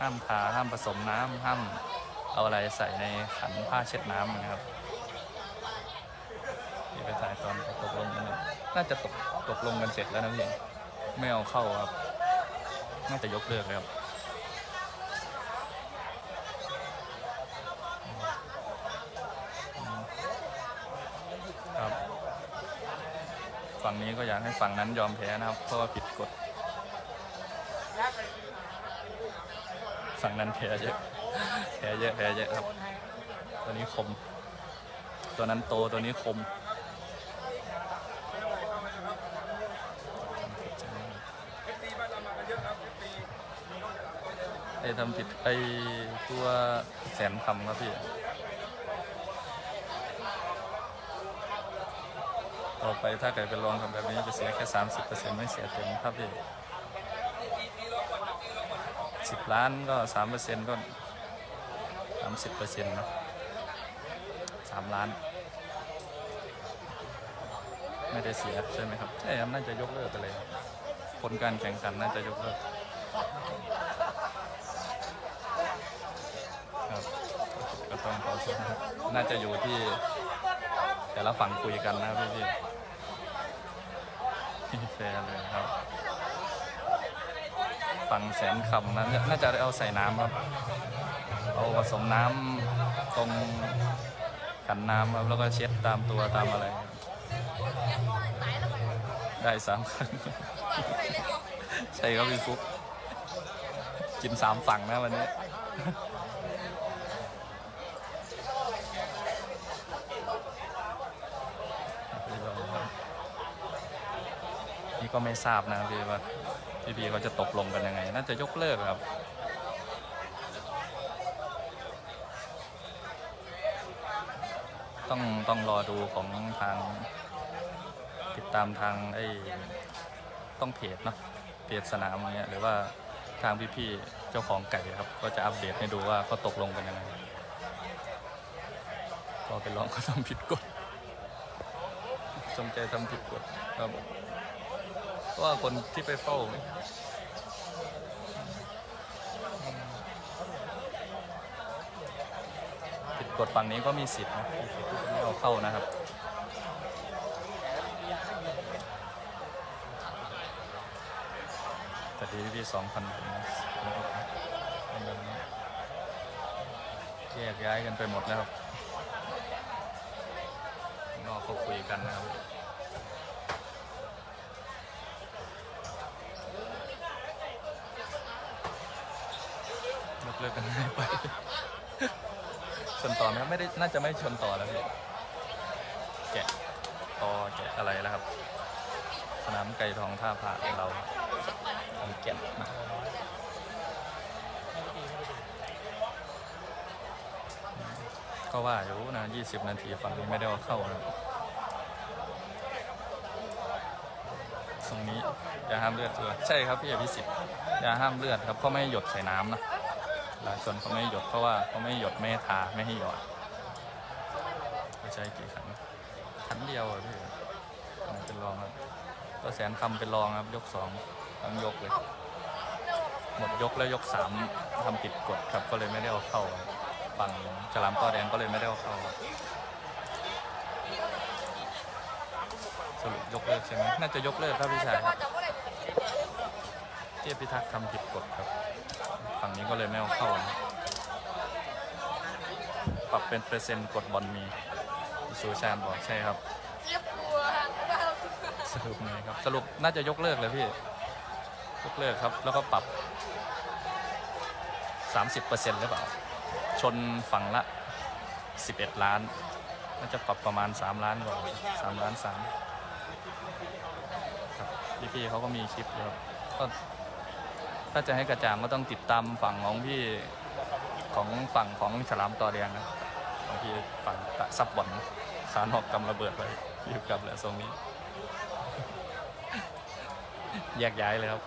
ห้ามทาห้ามผสมน้ำห้ามเอาอะไรใส่ในขันผ้าเช็ดน้ำนะครับที่ไปถ่ายตอนตกลงกันนี่ยน่าจะตกตกลงกันเสร็จแล้วนะพี่ไม่เอาเข้าครับ น่าจะยกเลิกเลยครับครับ ฝั่งนี้ก็อยากให้ฝั่งนั้นยอมแพ้นะครับ เพราะว่าผิดกฎ ฝั่งนั้นแพ้เยอะแพ้เยอะแพ้เยอะครับ ตัวนี้คม ตัวนั้นโตตัวนี้คมไอ้ทำผิดไอ้ตัวแสนคำครับพี่ ต่อไปถ้าเกิดเป็นลองทำแบบนี้จะเสียแค่ 30%ไม่เสียเต็มครับพี่ สิบล้านก็3%ก็30%เซ็นอะสามล้าน ไม่ได้เสียใช่ไหมครับ ใช่ครับน่าจะยกเลิกไปเลยครับผลการแข่งขันน่าจะยกเลิกครับก็ต้องขอโทษนะครับน่าจะอยู่ที่ แต่ละฝั่งคุยกันนะพี่พี่แฟร์เลยครับ ฝั่งแสนคำนั้นน่าจะได้เอาใส่น้ำครับ เอาผสมน้ำตรงขันน้ำครับแล้วก็เช็ดตามตัวตามอะไร ได้สามครั้งใช่ครับพี่ฟุกกินสามฝั่งนะวันนี้ นี่ก็ไม่ทราบนะพี่ว่าพี่พีเขาจะตกลงกันยังไง น่าจะยกเลิกครับต้องต้องรอดูของทาง ติดตามทางไอ้ต้องเพจเนาะเพจสนามอย่างเงี้ยหรือว่าทางพี่ๆเจ้าของไก่ครับ ก็จะอัปเดตให้ดูว่าเขาตกลงกันยังไงก็ไปลองเขาทำผิดกฎจงใจทำผิดกฎครับ ว่าคนที่ไปเฝ้าผิดกฎฝั่งนี้ก็มีสิทธิ์นะไม่เอาเข้านะครับแต่ดีที่สองพันแยกย้ายกันไปหมดแล้วครับข้างนอกก็คุยกันนะครับ เลิกกันง่ายไป ชนต่อไหมครับไม่ได้น่าจะไม่ชนต่อแล้วพี่แกะต่อแกะอะไรแล้วครับ สนามไก่ทองท่าพระของเราทำแกะนะก็ว่าอยู่นะ 20 นาทีฝั่งนี้ไม่ได้เอาเข้านะตรงนี้ อย่าห้ามเลือดเถอะใช่ครับพี่อภิสิทธิ์อย่าห้ามเลือดครับเขาไม่หยดใส่น้ำนะ หลายชนเขาไม่หยดเพราะว่าเขาไม่หยดไม่ทาไม่ให้หยอดเขาใช้กี่ขันขันเดียวพี่เป็นรองครับก็แสนคำเป็นรองครับยกสองทั้งยกเลยหมดยกแล้วยกสามทำผิดกฎครับก็เลยไม่ได้เอาเข้าฝั่งฉลามต้อแดงก็เลยไม่ได้เอาเข้าสรุปยกเลิกใช่ไหมน่าจะยกเลิกครับพี่ชายครับ เทียบพิทักษ์ทำผิดกฎครับ ฝั่งนี้ก็เลยไม่เอาเข้านะปรับเป็นเปอร์เซ็นต์กดบอลมีสูชานบอกใช่ครับเรียบกลัวสรุปไงครับ สรุปน่าจะยกเลิกเลยพี่ ยกเลิกครับ แล้วก็ปรับ 30%หรือเปล่า ชนฝั่งละ 11 ล้านน่าจะปรับประมาณ 3 ล้านกว่า3ล้าน3ครับพี่ๆเขาก็มีคลิปอยู่ครับก็ ถ้าจะให้กระจ่างก็ต้องติดตามฝั่งของพี่ของฝั่งของฉลามต่อแดงนะของพี่ฝั่งตะซับบอลสานอกกำระเบิดไปอยู่กับแหละทรงนี้ แยกย้ายเลยครับ